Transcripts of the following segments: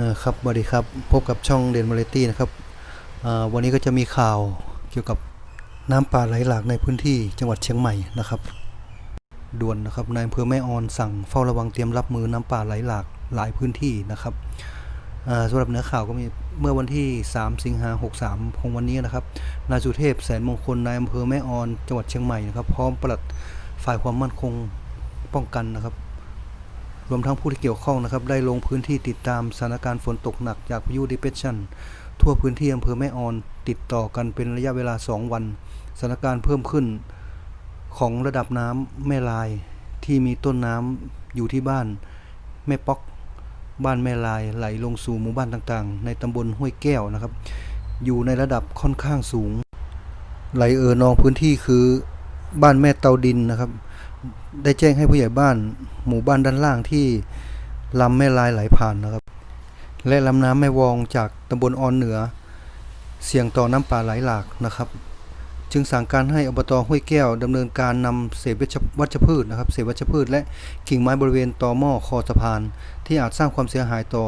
ออครับสวัสดีครับ พบกับช่องเด่นมาเลตี้นะครับวันนี้ก็จะมีข่าวเกี่ยวกับน้ำป่าไหลหลากในพื้นที่จังหวัดเชียงใหม่นะครับ ด่วนนะครับนายอำเภอแม่ออนสั่งเฝ้าระวังเตรียมรับมือน้ำป่าไหลหลากหลายพื้นที่นะครับสำหรับเนื้อข่าวก็มีเมื่อวันที่ 3 สิงหา63ของวันนี้นะครับนายสุเทพแสนมงคลนายอำเภอแม่ออนจังหวัดเชียงใหม่นะครับ พร้อมปลัดฝ่ายความมั่นคงป้องกันนะครับ รวมทั้งผู้ที่เกี่ยวข้องนะครับ ได้ลงพื้นที่ติดตามสถานการณ์ฝนตกหนักจากพายุดิเ e ชันทั่วพื้นที่อำเภอแม่ออน ติดต่อกันเป็นระยะเวลา 2 วัน สถานการณ์เพิ่มขึ้นของระดับน้ำแม่ลายที่มีต้นน้ำอยู่ที่บ้าน แม่ป๊อกบ้านแม่ลายไหลลงสู่หมู่บ้านต่างๆ ในตำบลห้วยแก้วนะครับ อยู่ในระดับค่อนข้างสูง ไหลเอ่อนองพื้นที่คือบ้านแม่เตาดินนะครับ ได้แจ้งให้ผู้ใหญ่บ้าน หมู่บ้านด้านล่างที่ลำแม่ลายไหลผ่านนะครับ และลำน้ำแม่วองจากตำบลออนเหนือ เสี่ยงต่อน้ำป่าไหลหลากนะครับ จึงสั่งการให้อบตห้วยแก้วดำเนินการนำเศษวัชพืชนะครับเศษวัชพืช และกิ่งไม้บริเวณต่อหม้อคอสะพาน ที่อาจสร้างความเสียหายต่อ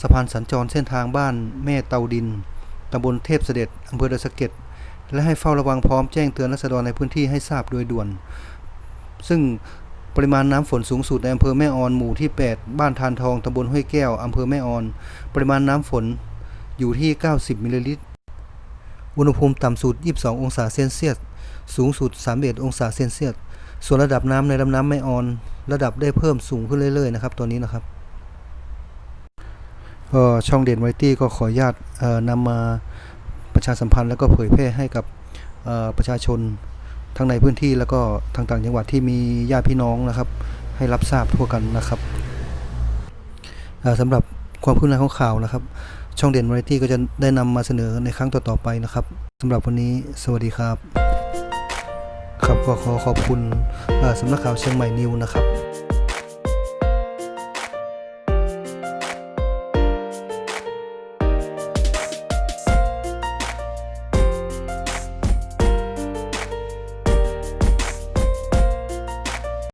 สะพานสัญจรเส้นทางบ้านแม่เตาดินตำบลเทพเสด็จอำเภอดอยสะเก็ดและให้เฝ้าระวังพร้อมแจ้งเตือนรัษฎรในพื้นที่ให้ทราบโดยด่วน ซึ่งปริมาณน้ำฝนสูงสุดในอำเภอแม่ออนหมู่ที่ 8 บ้านทานทองตำบลห้วยแก้วอำเภอแม่ออน ปริมาณน้ำฝนอยู่ที่ 90 มิลลิลิตร อุณหภูมิต่ำสุด 22 องศาเซนเซียส สูงสุด 31 องศาเซนเซียส ส่วนระดับน้ำในลำน้ำแม่ออน ระดับได้เพิ่มสูงขึ้นเรื่อยๆนะครับตัวนี้นะครับก็ช่องเด่นไวตี้ก็ขออนุญาตออนำมาประชาสัมพันธ์แล้วก็เผยแพร่ให้กับออประชาชน ทั้งในพื้นที่แล้วก็ทางต่างจังหวัดที่มีญาติพี่น้องนะครับ ให้รับทราบทั่วกันนะครับเอ่อสำหรับความคืบหน้าของข่าวนะครับ ช่องเด่นวาไรตี้ก็จะได้นำมาเสนอในครั้งต่อๆไปนะครับสำหรับวันนี้สวัสดีครับ ครับก็ขอขอบคุณสำนักข่าวเชียงใหม่นิวนะครับ